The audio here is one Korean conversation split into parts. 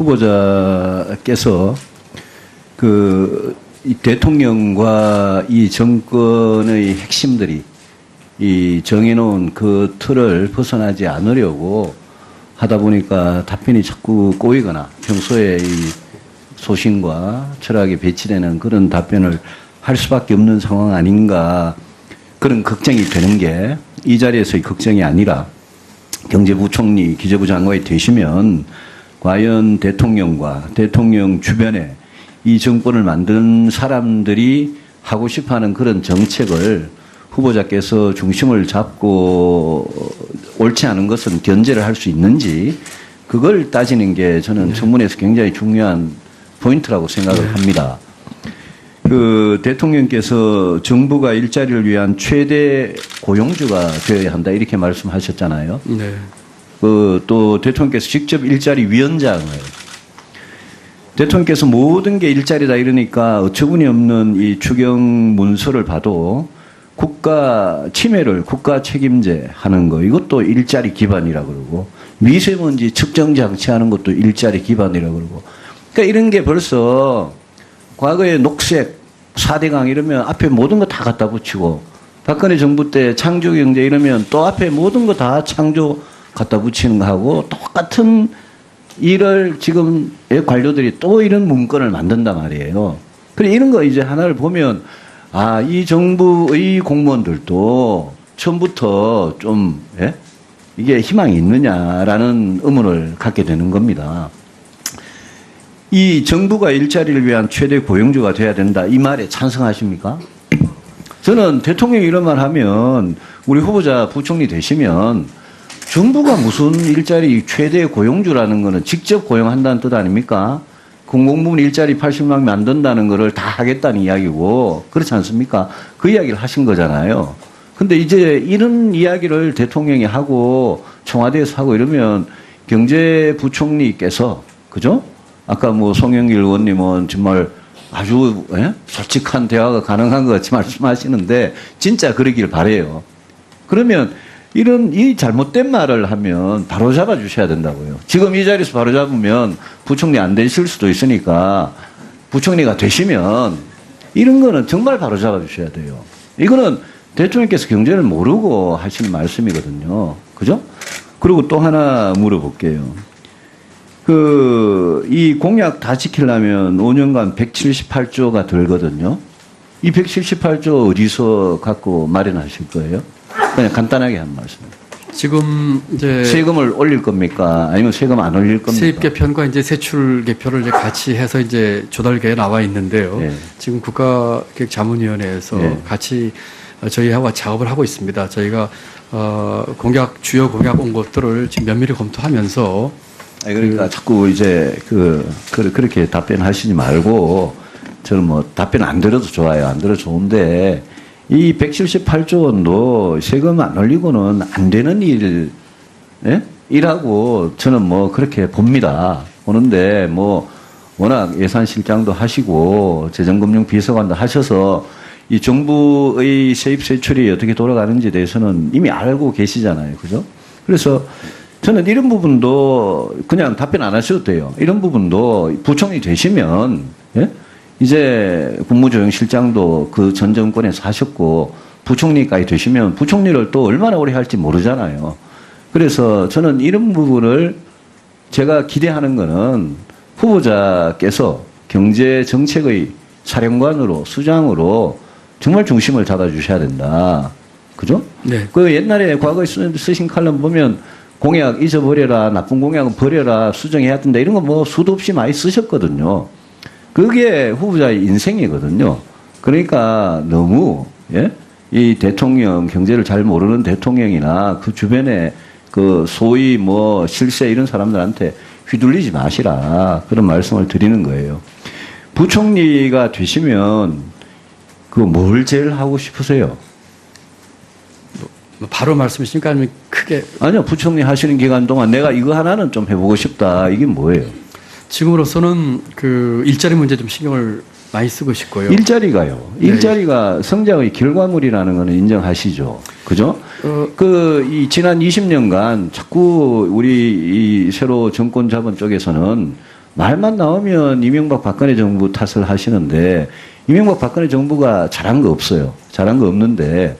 후보자께서 그이 대통령과 이 정권의 핵심들이 이 정해놓은 그 틀을 벗어나지 않으려고 하다 보니까 답변이 자꾸 꼬이거나 평소에 이 소신과 철학에 배치되는 그런 답변을 할 수밖에 없는 상황 아닌가 그런 걱정이 되는 게 이 자리에서의 걱정이 아니라 경제부총리, 기재부 장관이 되시면 과연 대통령과 대통령 주변에 이 정권을 만든 사람들이 하고 싶어 하는 그런 정책을 후보자께서 중심을 잡고 옳지 않은 것은 견제를 할 수 있는지 그걸 따지는 게 저는 청문회에서 굉장히 중요한 포인트라고 생각을 합니다. 그 대통령께서 정부가 일자리를 위한 최대 고용주가 되어야 한다 이렇게 말씀하셨잖아요. 네. 그 또 대통령께서 직접 일자리 위원장을. 대통령께서 모든 게 일자리다 이러니까 어처구니 없는 이 추경 문서를 봐도 국가 침해를 국가 책임제 하는 거 이것도 일자리 기반이라 그러고 미세먼지 측정 장치 하는 것도 일자리 기반이라 그러고. 그러니까 이런 게 벌써 과거에 녹색 4대강 이러면 앞에 모든 거 다 갖다 붙이고 박근혜 정부 때 창조 경제 이러면 또 앞에 모든 거 다 창조 갖다 붙이는 거하고 똑같은 일을 지금 관료들이 또 이런 문건을 만든단 말이에요. 그래 이런 거 이제 하나를 보면 아 이 정부의 공무원들도 처음부터 좀 예? 이게 희망이 있느냐라는 의문을 갖게 되는 겁니다. 이 정부가 일자리를 위한 최대 고용주가 돼야 된다 이 말에 찬성하십니까? 저는 대통령이 이런 말 하면 우리 후보자 부총리 되시면 정부가 무슨 일자리 최대 고용주라는 거는 직접 고용한다는 뜻 아닙니까? 공공부문 일자리 80만 만든다는 거를 다 하겠다는 이야기고 그렇지 않습니까? 그 이야기를 하신 거잖아요. 근데 이제 이런 이야기를 대통령이 하고 청와대에서 하고 이러면 경제부총리께서 그죠? 아까 뭐 송영길 의원님은 정말 아주 예? 솔직한 대화가 가능한 것 같이 말씀하시는데 진짜 그러길 바래요. 그러면 이런 이 잘못된 말을 하면 바로 잡아 주셔야 된다고요. 지금 이 자리에서 바로 잡으면 부총리 안 되실 수도 있으니까 부총리가 되시면 이런 거는 정말 바로 잡아 주셔야 돼요. 이거는 대통령께서 경제를 모르고 하시는 말씀이거든요. 그죠? 그리고 또 하나 물어볼게요. 그, 이 공약 다 지키려면 5년간 178조가 들거든요. 이 178조 어디서 갖고 마련하실 거예요? 그냥 간단하게 한 말씀. 지금 이제 세금을 올릴 겁니까? 아니면 세금 안 올릴 겁니까? 세입 개편과 이제 세출 개편을 이제 같이 해서 이제 조달계에 나와 있는데요. 예. 지금 국가기획자문위원회에서 예. 같이 어, 저희하고 작업을 하고 있습니다. 저희가 어, 공약 주요 공약 온 것들을 지금 면밀히 검토하면서 아니, 그러니까 자꾸 이제 그, 그, 그렇게 답변하시지 말고 저는 뭐 답변 안 들어도 좋아요. 안 들어도 좋은데 이 178조 원도 세금 안 올리고는 안 되는 일, 예? 일하고 저는 뭐 그렇게 봅니다. 보는데 뭐 워낙 예산실장도 하시고 재정금융 비서관도 하셔서 이 정부의 세입 세출이 어떻게 돌아가는지에 대해서는 이미 알고 계시잖아요. 그죠? 그래서 저는 이런 부분도 그냥 답변 안 하셔도 돼요. 이런 부분도 부총리 되시면 예? 이제 국무조정실장도 그 전 정권에서 하셨고 부총리까지 되시면 부총리를 또 얼마나 오래 할지 모르잖아요. 그래서 저는 이런 부분을 제가 기대하는 거는 후보자께서 경제 정책의 사령관으로 수장으로 정말 중심을 잡아주셔야 된다. 그죠? 네. 그 옛날에 과거에 쓰- 쓰신 칼럼 보면 공약 잊어버려라, 나쁜 공약은 버려라, 수정해야 된다 이런 거 뭐 수도 없이 많이 쓰셨거든요. 그게 후보자의 인생이거든요. 그러니까 너무 예? 이 대통령 경제를 잘 모르는 대통령이나 그 주변에 그 소위 뭐 실세 이런 사람들한테 휘둘리지 마시라 그런 말씀을 드리는 거예요. 부총리가 되시면 그 뭘 제일 하고 싶으세요? 뭐 바로 말씀이시니까 아니면 크게 아니요, 부총리 하시는 기간 동안 내가 이거 하나는 좀 해보고 싶다. 이게 뭐예요? 지금으로서는 그 일자리 문제 좀 신경을 많이 쓰고 싶고요. 일자리가요. 네. 일자리가 성장의 결과물이라는 거는 인정하시죠. 그죠? 어, 그, 이 지난 20년간 자꾸 우리 이 새로 정권 잡은 쪽에서는 말만 나오면 이명박 박근혜 정부 탓을 하시는데 이명박 박근혜 정부가 잘한 거 없어요. 잘한 거 없는데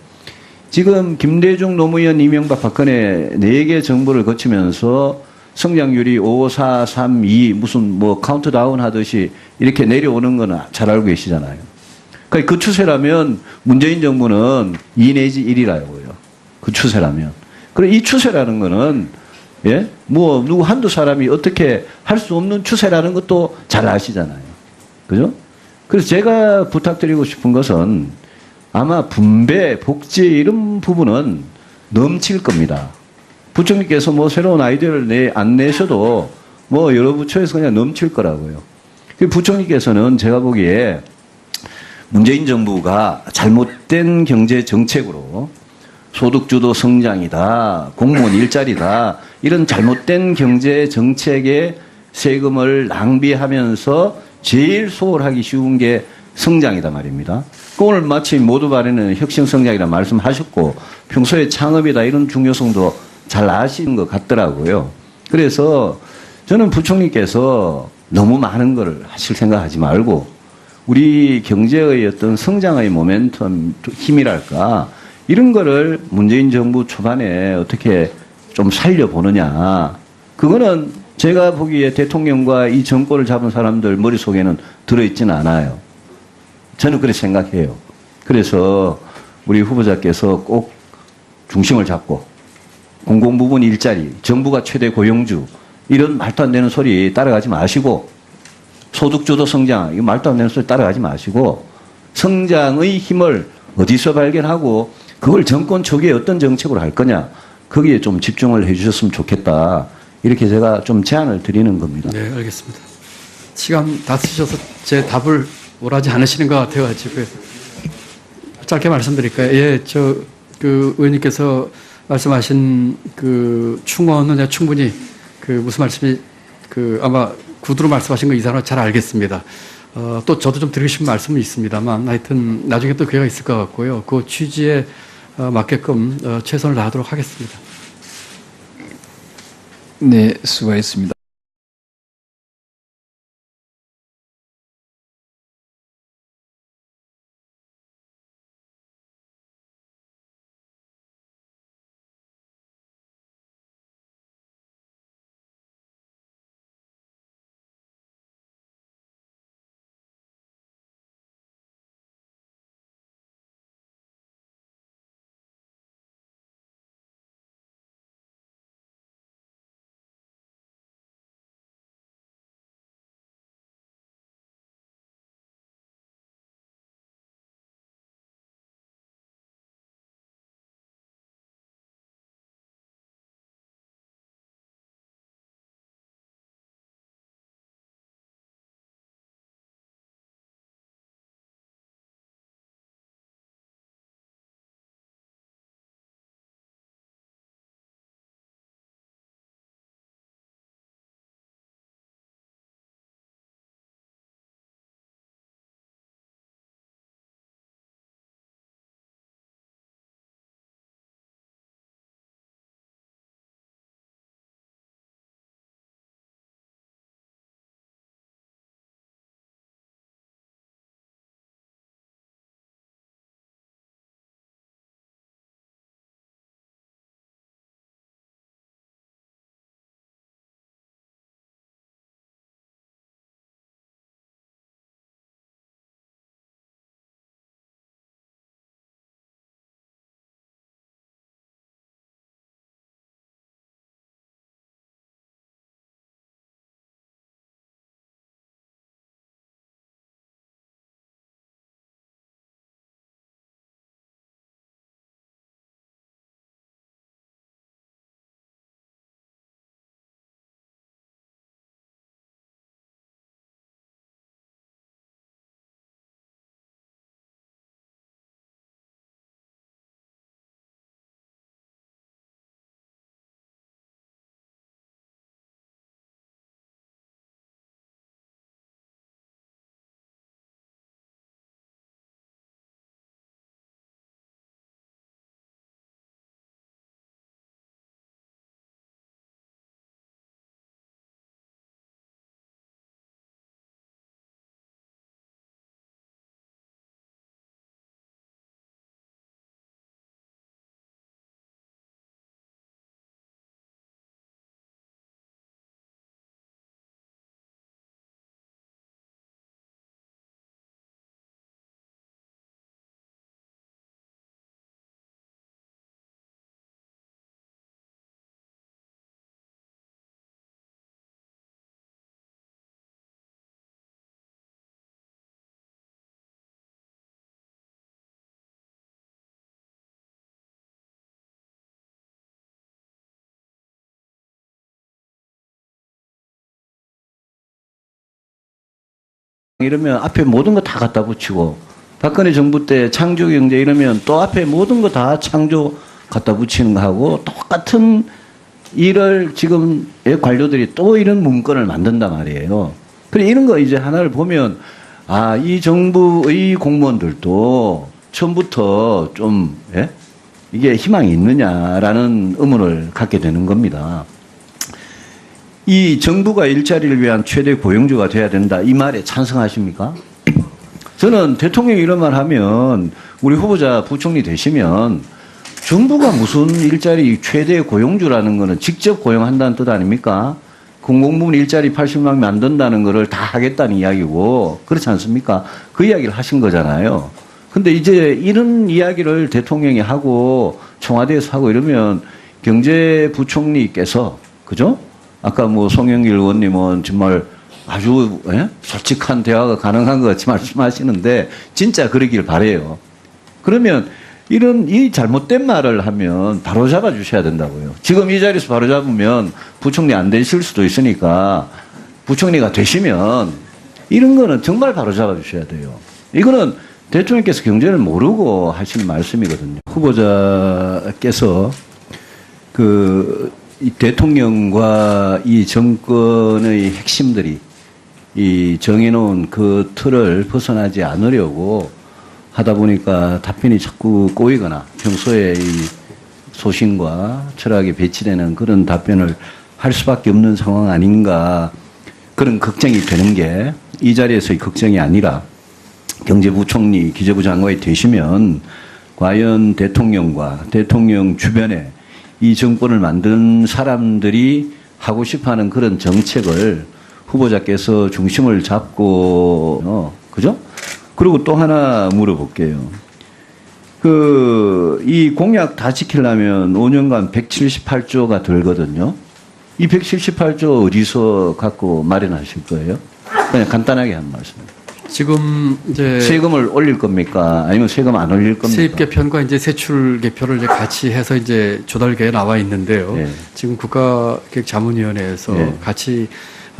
지금 김대중 노무현 이명박 박근혜 네 개 정부를 거치면서 성장률이 5, 4, 3, 2 무슨 뭐 카운트다운 하듯이 이렇게 내려오는 거는 잘 알고 계시잖아요. 그러니까 그 추세라면 문재인 정부는 2 내지 1이라고요. 그 추세라면. 그래 이 추세라는 거는 예? 뭐 누구 한두 사람이 어떻게 할 수 없는 추세라는 것도 잘 아시잖아요. 그죠? 그래서 제가 부탁드리고 싶은 것은 아마 분배, 복지 이런 부분은 넘칠 겁니다. 부총리께서 뭐 새로운 아이디어를 내, 안 내셔도 뭐 여러 부처에서 그냥 넘칠 거라고요. 그 부총리께서는 제가 보기에 문재인 정부가 잘못된 경제 정책으로 소득주도 성장이다, 공무원 일자리다, 이런 잘못된 경제 정책에 세금을 낭비하면서 제일 소홀하기 쉬운 게 성장이다 말입니다. 그 오늘 마침 모두 발에는 혁신 성장이라 말씀하셨고 평소에 창업이다 이런 중요성도 잘 아시는 것 같더라고요. 그래서 저는 부총리께서 너무 많은 걸 하실 생각하지 말고 우리 경제의 어떤 성장의 모멘텀 힘이랄까 이런 거를 문재인 정부 초반에 어떻게 좀 살려보느냐 그거는 제가 보기에 대통령과 이 정권을 잡은 사람들 머릿속에는 들어있지는 않아요. 저는 그렇게 생각해요. 그래서 우리 후보자께서 꼭 중심을 잡고 공공부문 일자리, 정부가 최대 고용주 이런 말도 안 되는 소리 따라가지 마시고 소득주도 성장 이거 말도 안 되는 소리 따라가지 마시고 성장의 힘을 어디서 발견하고 그걸 정권 초기에 어떤 정책으로 할 거냐 거기에 좀 집중을 해주셨으면 좋겠다 이렇게 제가 좀 제안을 드리는 겁니다. 네, 알겠습니다. 시간 다 쓰셔서 제 답을 원하지 않으시는 것 같아가지고 짧게 말씀드릴까요? 예, 저 그 의원님께서 말씀하신 그 충원은 내가 충분히 그 무슨 말씀이 그 아마 구두로 말씀하신 거 이상은 잘 알겠습니다. 어, 또 저도 좀 드리고 싶은 말씀은 있습니다만 하여튼 나중에 또 기회가 있을 것 같고요. 그 취지에 어, 맞게끔 어, 최선을 다하도록 하겠습니다. 네, 수고했습니다. 이러면 앞에 모든 거 다 갖다 붙이고 박근혜 정부 때 창조 경제 이러면 또 앞에 모든 거 다 창조 갖다 붙이는 거 하고 똑같은 일을 지금 관료들이 또 이런 문건을 만든단 말이에요. 그래 이런 거 이제 하나를 보면 아 이 정부의 공무원들도 처음부터 좀 예? 이게 희망이 있느냐라는 의문을 갖게 되는 겁니다. 이 정부가 일자리를 위한 최대 고용주가 돼야 된다 이 말에 찬성하십니까? 저는 대통령이 이런 말 하면 우리 후보자 부총리 되시면 정부가 무슨 일자리 최대 고용주라는 거는 직접 고용한다는 뜻 아닙니까? 공공부문 일자리 80만 명 만든다는 거를 다 하겠다는 이야기고 그렇지 않습니까? 그 이야기를 하신 거잖아요. 근데 이제 이런 이야기를 대통령이 하고 청와대에서 하고 이러면 경제부총리께서 그죠? 아까 뭐 송영길 의원님은 정말 아주 예? 솔직한 대화가 가능한 것 같이 말씀하시는데 진짜 그러길 바래요. 그러면 이런 이 잘못된 말을 하면 바로 잡아 주셔야 된다고요. 지금 이 자리에서 바로 잡으면 부총리 안 되실 수도 있으니까 부총리가 되시면 이런 거는 정말 바로 잡아 주셔야 돼요. 이거는 대통령께서 경제를 모르고 하시는 말씀이거든요. 후보자께서 그, 이 대통령과 이 정권의 핵심들이 이 정해놓은 그 틀을 벗어나지 않으려고 하다 보니까 답변이 자꾸 꼬이거나 평소에 이 소신과 철학에 배치되는 그런 답변을 할 수밖에 없는 상황 아닌가 그런 걱정이 되는 게 이 자리에서의 걱정이 아니라 경제부총리, 기재부 장관이 되시면 과연 대통령과 대통령 주변에 이 정권을 만든 사람들이 하고 싶어 하는 그런 정책을 후보자께서 중심을 잡고, 어, 그죠? 그리고 또 하나 물어볼게요. 그, 이 공약 다 지키려면 5년간 178조가 들거든요. 이 178조 어디서 갖고 마련하실 거예요? 그냥 간단하게 한 말씀. 지금 이제 세금을 올릴 겁니까? 아니면 세금 안 올릴 겁니까? 세입 개편과 이제 세출 개편을 이제 같이 해서 이제 조달계에 나와 있는데요. 예. 지금 국가기획자문위원회에서 예. 같이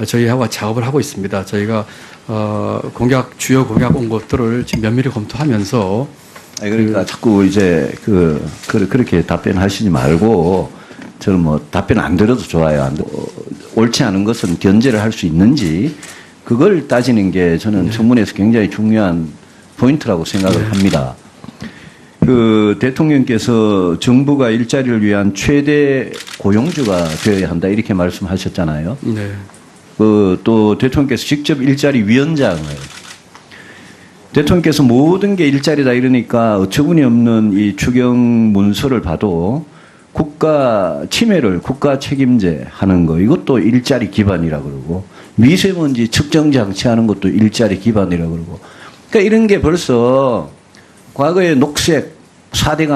저희하고 작업을 하고 있습니다. 저희가 어, 공약 주요 공약 온 것들을 지금 면밀히 검토하면서 아니, 그러니까 자꾸 이제 그, 그 그렇게 답변하시지 말고 저는 뭐 답변 안 들어도 좋아요. 안, 들- 어, 옳지 않은 것은 견제를 할 수 있는지 그걸 따지는 게 저는 청문회에서 굉장히 중요한 포인트라고 생각을 합니다. 그 대통령께서 정부가 일자리를 위한 최대 고용주가 되어야 한다 이렇게 말씀하셨잖아요. 네. 그또 대통령께서 직접 일자리 위원장을 대통령께서 모든 게 일자리다 이러니까 어처구니 없는 이 추경 문서를 봐도 국가 침해를 국가 책임제 하는 거 이것도 일자리 기반이라 그러고 미세먼지 측정 장치 하는 것도 일자리 기반이라 그러고. 그러니까 이런 게 벌써 과거에 녹색 4대강